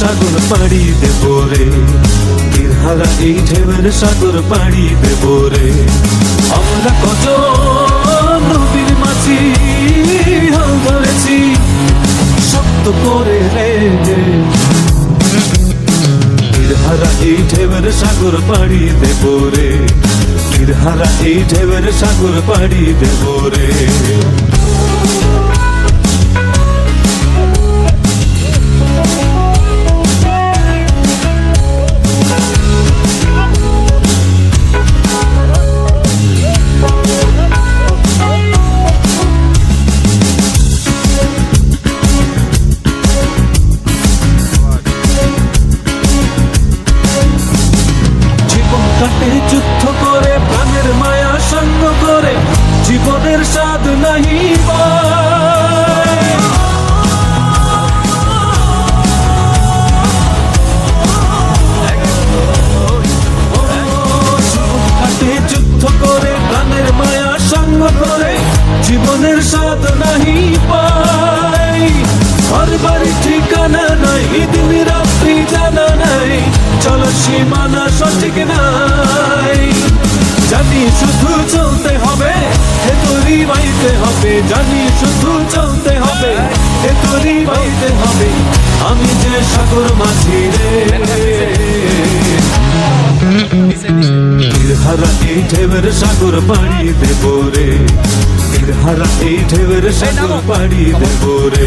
সাগর পাড়ি দেব রে তীরহারা এই ঢেউয়ের সাগর পাড়ি দেব রে আমরা কত মাঝি হাল ধরেছি শক্ত করে রে তীরহারা এই ঢেউয়ের সাগর পাড়ি দেব রে তীরহারা এই ঢেউয়ের সাগর পাড়ি দেব রে জীবনের স্বাদ নাহি পাই। ঘর বাড়ি ঠিকানা নাই দিন রাত্রি জানা নাই। চলো সীমানা সঠিক নাই। জানি শুধু চলতে হবে হে তোরি বাইতে হবে। জানি শুধু চলতে হবে হে তোরি বাইতে হবে। আমি যে সাগর মাঝি রে। তীরহারা এই ঢেউয়ের সাগর পাড়ি দেব রে। তীরহারা এই ঢেউয়ের সাগর পাড়ি দেব রে।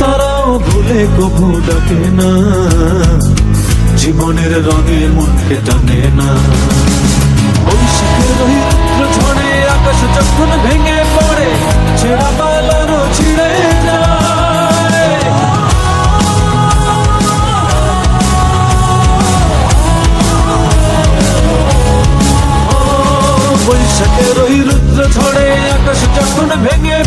তারাও ভুলে কবু ডাকে না। জীবনের রঙে মনকে টানে না। ঝড়ে আকাশ যখন ভেঙে পড়ে, ছেঁড়া পালারও ছিঁড়ে বৈশাখের ওই রুদ্র ঝড়ে আকাশ যখন ভেঙে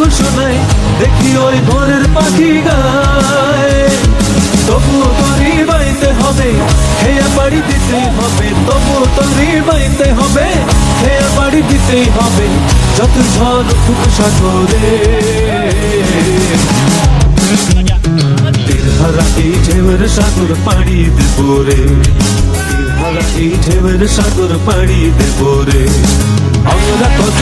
সব ঘোষণায় দেখি ওই ভোরের পাখি গায়। তবুও তরি বাইতে হবে হেয়া বাড়ি দিতে হবে। তবুও তরি বাইতে হবে হেয়া বাড়ি দিতেই হবে যত ঝড় খুব সাগরে। এই ঢেউয়ের সাগর পাড়ি দেব রে। তীরহারা এই ঢেউয়ের সাগর পাড়ি দেব রে। আমরা কত